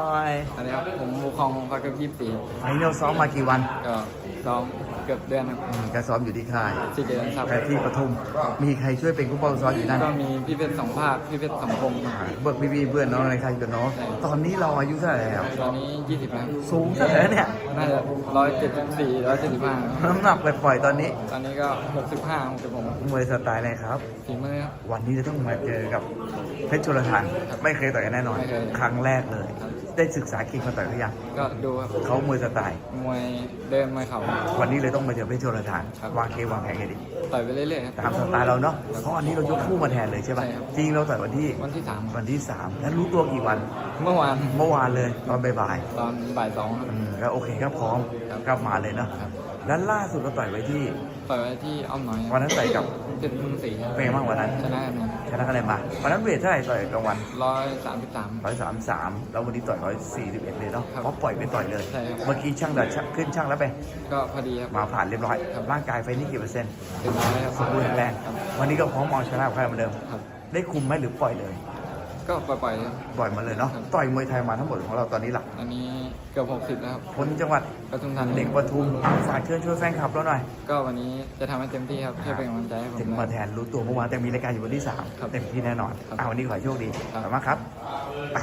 หน่อยสวัสดีครับผมมูคองพักกับยี่ปีไฟนอลซ้อมมากี่วันก็ซ้อมเกือบเดือนครับอืมก็ซ้อมอยู่ที่ค่ายสี่เดือนครับแต่ที่ปทุมมีใครช่วยเป็นกู้เป้าซ้อมอยู่นั่นก็มีพี่เพชรสองภาคพี่เพชรสองพงศ์อ่าเบิกพี่ๆเพื่อนน้องอะไรใครกันเนาะตอนนี้เราอายุเท่าไหร่แล้ว ตอนนี้ยี่สิบแล้วสูงเท่าไหร่แล้วเนี่ย น่าจะร้อยเจ็ดสิบสี่ร้อยเจ็ดสิบห้าน้ำหนักไปปล่อยๆตอนนี้ตอนนี้ก็หกสิบห้าหกสิบหกมวยสไตล์ไหนครับ ฝีมือครับ วันนี้จะต้องมาเจอกับเพชรชลทานไม่เคยต่อยกันแน่นอน ไม่เคย ครั้งแรกเลยครับ ได้ศึกษาเก่งมาต่อยหรือยังก็ดูครับเขามวยสไตล์มวยเดินมวยเข่า วันนี้เลยต้องมาเจอเพชรชลทานครับ วางเกมวางแผนกันดิต่อยไปเรื่อยๆครับ ตามสไตล์เราเนาะเพราะอันนี้เรายกคู่มาแทนเลยใช่ปะใช่ครับ จริงเราต่อยวันที่วันที่สามวันที่สามแล้วรู้ตัวกี่วัน เมื่อวานเมื่อวานเลยตอนบ่ายตอนบ่ายสองครับๆอืมแล้วโอเคก็พร้อมครับ กลับมาเลยเนาะครับ แล้วล่าสุดเราต่อยไว้ที่ต่อยไว้ที่อ้อมน้อยวันนั้นต่อยกับเจ็ดหมื่นสี่เป็นไงบ้างวันนั้นชนะคะแนนชนะคะแนนมาวันนั้นเวทเท่าไหร่ต่อยกลางวันร้อยสามสิบสามร้อยสามสามแล้ววันนี้ต่อยร้อยสี่สิบเอ็ดเลยเนาะครับเพราะปล่อยไปต่อยเลยใช่ครับเมื่อกี้ช่างดัดช่างขึ้นช่างแล้วไปก็พอดีครับมาผ่านเรียบร้อยครับร่างกายไฟนี่กี่เปอร์เซ็นต์เต็มร้อยครับสมบูรณ์แข็งแรงครับวันนี้ก็พร้อมเอาชนะใครเหมือนเดิมครับได้คุมไหมหรือปล่อยเลย ก็ปล่อยๆครับปล่อยมาเลยเนาะ ครับ ต่อยมวยไทยมาทั้งหมดของเราตอนนี้หลักอันนี้เกือบหกสิบแล้วครับคนจังหวัดปทุมธานีเด็กปทุมฝากเชิญช่วยแฟนคลับเราหน่อย ก็วันนี้จะทำให้เต็มที่ครับช่วยเป็นกำลังใจให้ผมถึงด้วยมาแทนรู้ตัวเมื่อวานแต่มีรายการอยู่วันที่สามครับเต็มที่แน่นอนครับอ่าวันนี้ขอให้โชคดีครับขอบคุณมากครับอะ